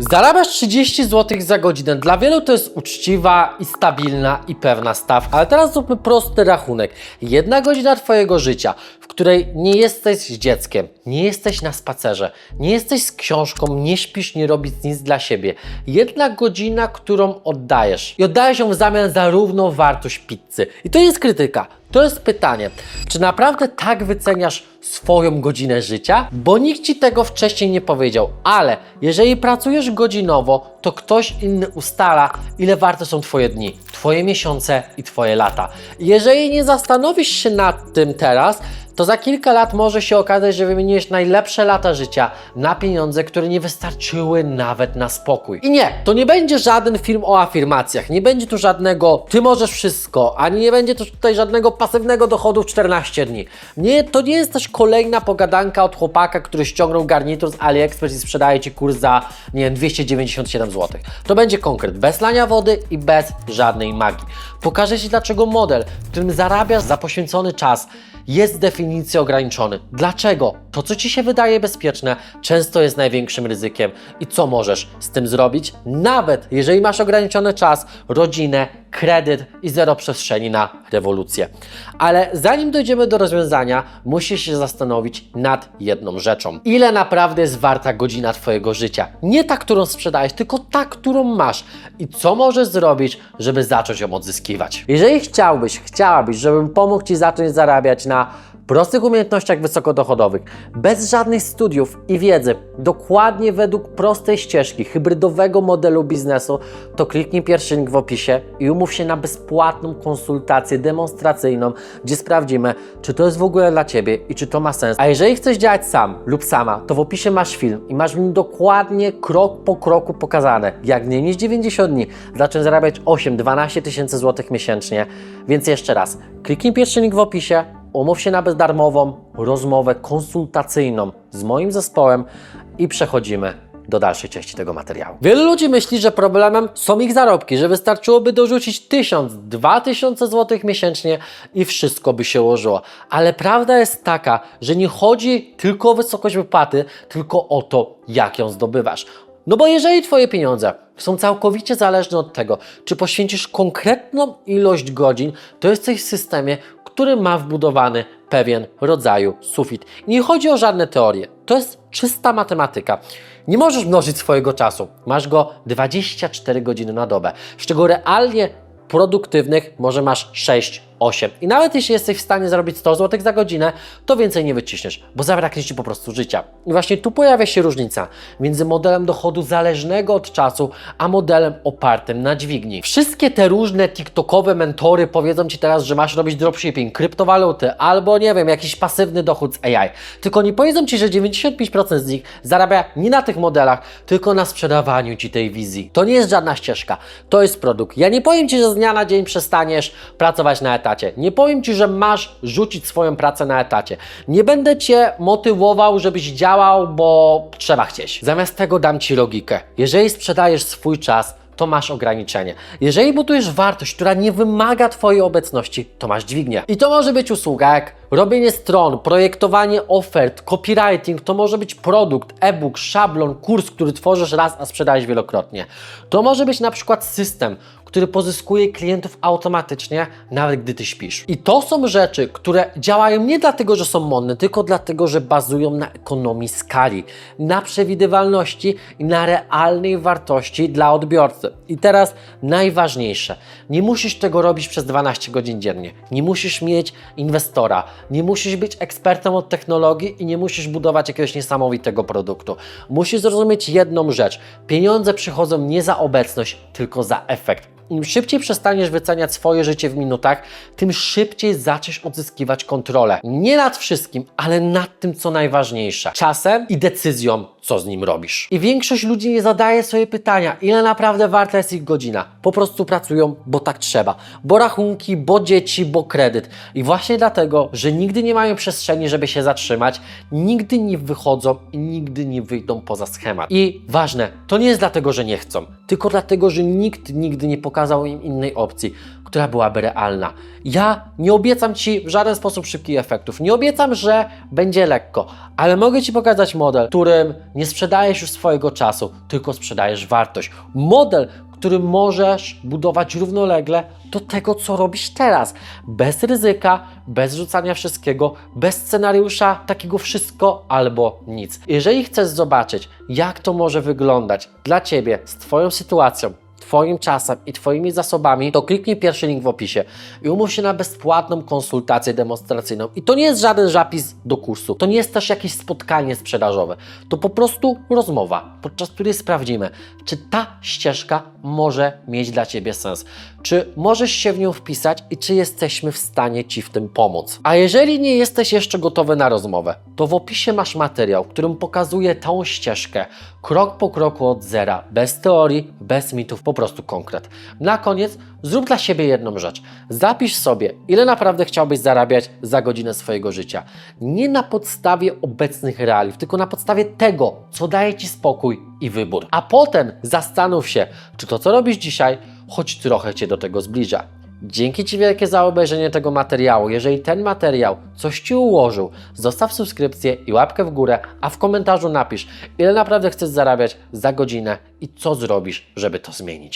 Zarabiasz 30 zł za godzinę. Dla wielu to jest uczciwa i stabilna i pewna stawka. Ale teraz zróbmy prosty rachunek. Jedna godzina Twojego życia, w której nie jesteś dzieckiem, nie jesteś na spacerze, nie jesteś z książką, nie śpisz, nie robisz nic dla siebie. Jedna godzina, którą oddajesz. I oddajesz ją w zamian za równą wartość pizzy. I to jest krytyka. To jest pytanie, czy naprawdę tak wyceniasz swoją godzinę życia? Bo nikt ci tego wcześniej nie powiedział, ale jeżeli pracujesz godzinowo, to ktoś inny ustala, ile warte są Twoje dni, Twoje miesiące i Twoje lata. Jeżeli nie zastanowisz się nad tym teraz, to za kilka lat może się okazać, że wymieniłeś najlepsze lata życia na pieniądze, które nie wystarczyły nawet na spokój. I nie, to nie będzie żaden film o afirmacjach, nie będzie tu żadnego ty możesz wszystko, ani nie będzie też tutaj żadnego pasywnego dochodu w 14 dni. Nie, to nie jest też kolejna pogadanka od chłopaka, który ściągnął garnitur z AliExpress i sprzedaje Ci kurs za, nie wiem, 297 zł. To będzie konkret, bez lania wody i bez żadnej magii. Pokażę Ci, dlaczego model, w którym zarabiasz za poświęcony czas, jest z definicji ograniczony. Dlaczego? To, co Ci się wydaje bezpieczne, często jest największym ryzykiem. I co możesz z tym zrobić? Nawet jeżeli masz ograniczony czas, rodzinę, kredyt i zero przestrzeni na rewolucję. Ale zanim dojdziemy do rozwiązania, musisz się zastanowić nad jedną rzeczą. Ile naprawdę jest warta godzina Twojego życia? Nie ta, którą sprzedajesz, tylko ta, którą masz. I co możesz zrobić, żeby zacząć ją odzyskiwać? Jeżeli chciałbyś, chciałabyś, żebym pomógł Ci zacząć zarabiać na prostych umiejętnościach wysokodochodowych, bez żadnych studiów i wiedzy, dokładnie według prostej ścieżki hybrydowego modelu biznesu, to kliknij pierwszy link w opisie i umów się na bezpłatną konsultację demonstracyjną, gdzie sprawdzimy, czy to jest w ogóle dla Ciebie i czy to ma sens. A jeżeli chcesz działać sam lub sama, to w opisie masz film i masz w nim dokładnie krok po kroku pokazane, jak mniej niż 90 dni zacząć zarabiać 8-12 tysięcy złotych miesięcznie. Więc jeszcze raz, kliknij pierwszy link w opisie, umów się na bezdarmową rozmowę konsultacyjną z moim zespołem i przechodzimy do dalszej części tego materiału. Wielu ludzi myśli, że problemem są ich zarobki, że wystarczyłoby dorzucić 1000, 2000 zł miesięcznie i wszystko by się ułożyło. Ale prawda jest taka, że nie chodzi tylko o wysokość wypłaty, tylko o to, jak ją zdobywasz. No bo jeżeli Twoje pieniądze są całkowicie zależne od tego, czy poświęcisz konkretną ilość godzin, to jesteś w systemie, który ma wbudowany pewien rodzaju sufit. Nie chodzi o żadne teorie. To jest czysta matematyka. Nie możesz mnożyć swojego czasu. Masz go 24 godziny na dobę, z czego realnie produktywnych może masz 6, 8. I nawet jeśli jesteś w stanie zarobić 100 zł za godzinę, to więcej nie wyciśniesz, bo zabraknie Ci po prostu życia. I właśnie tu pojawia się różnica między modelem dochodu zależnego od czasu, a modelem opartym na dźwigni. Wszystkie te różne TikTokowe mentory powiedzą Ci teraz, że masz robić dropshipping, kryptowaluty albo nie wiem, jakiś pasywny dochód z AI. Tylko nie powiedzą Ci, że 95% z nich zarabia nie na tych modelach, tylko na sprzedawaniu Ci tej wizji. To nie jest żadna ścieżka, to jest produkt. Ja nie powiem Ci, że z dnia na dzień przestaniesz pracować na etacie. Nie powiem Ci, że masz rzucić swoją pracę na etacie. Nie będę Cię motywował, żebyś działał, bo trzeba chcieć. Zamiast tego dam Ci logikę. Jeżeli sprzedajesz swój czas, to masz ograniczenie. Jeżeli budujesz wartość, która nie wymaga Twojej obecności, to masz dźwignię. I to może być usługa jak robienie stron, projektowanie ofert, copywriting, to może być produkt, e-book, szablon, kurs, który tworzysz raz, a sprzedajesz wielokrotnie. To może być na przykład system, który pozyskuje klientów automatycznie, nawet gdy ty śpisz. I to są rzeczy, które działają nie dlatego, że są modne, tylko dlatego, że bazują na ekonomii skali, na przewidywalności i na realnej wartości dla odbiorcy. I teraz najważniejsze, nie musisz tego robić przez 12 godzin dziennie, nie musisz mieć inwestora, nie musisz być ekspertem od technologii i nie musisz budować jakiegoś niesamowitego produktu. Musisz zrozumieć jedną rzecz: pieniądze przychodzą nie za obecność, tylko za efekt. Im szybciej przestaniesz wyceniać swoje życie w minutach, tym szybciej zaczniesz odzyskiwać kontrolę. Nie nad wszystkim, ale nad tym, co najważniejsze. Czasem i decyzją, co z nim robisz. I większość ludzi nie zadaje sobie pytania, ile naprawdę warta jest ich godzina. Po prostu pracują, bo tak trzeba. Bo rachunki, bo dzieci, bo kredyt. I właśnie dlatego, że nigdy nie mają przestrzeni, żeby się zatrzymać, nigdy nie wychodzą i nigdy nie wyjdą poza schemat. I ważne, to nie jest dlatego, że nie chcą. Tylko dlatego, że nikt nigdy nie pokazał im innej opcji, która byłaby realna. Ja nie obiecam Ci w żaden sposób szybkich efektów, nie obiecam, że będzie lekko, ale mogę Ci pokazać model, którym nie sprzedajesz już swojego czasu, tylko sprzedajesz wartość. Model, który możesz budować równolegle do tego, co robisz teraz. Bez ryzyka, bez rzucania wszystkiego, bez scenariusza takiego wszystko albo nic. Jeżeli chcesz zobaczyć, jak to może wyglądać dla Ciebie z Twoją sytuacją, Twoim czasem i Twoimi zasobami, to kliknij pierwszy link w opisie i umów się na bezpłatną konsultację demonstracyjną. I to nie jest żaden zapis do kursu, to nie jest też jakieś spotkanie sprzedażowe, to po prostu rozmowa, podczas której sprawdzimy, czy ta ścieżka może mieć dla Ciebie sens, czy możesz się w nią wpisać i czy jesteśmy w stanie Ci w tym pomóc. A jeżeli nie jesteś jeszcze gotowy na rozmowę, to w opisie masz materiał, którym pokazuję tą ścieżkę, krok po kroku od zera, bez teorii, bez mitów, po prostu konkret. Na koniec zrób dla siebie jedną rzecz. Zapisz sobie, ile naprawdę chciałbyś zarabiać za godzinę swojego życia. Nie na podstawie obecnych realiów, tylko na podstawie tego, co daje Ci spokój i wybór. A potem zastanów się, czy to, co robisz dzisiaj, choć trochę Cię do tego zbliża. Dzięki Ci wielkie za obejrzenie tego materiału. Jeżeli ten materiał coś Ci ułożył, zostaw subskrypcję i łapkę w górę, a w komentarzu napisz, ile naprawdę chcesz zarabiać za godzinę i co zrobisz, żeby to zmienić.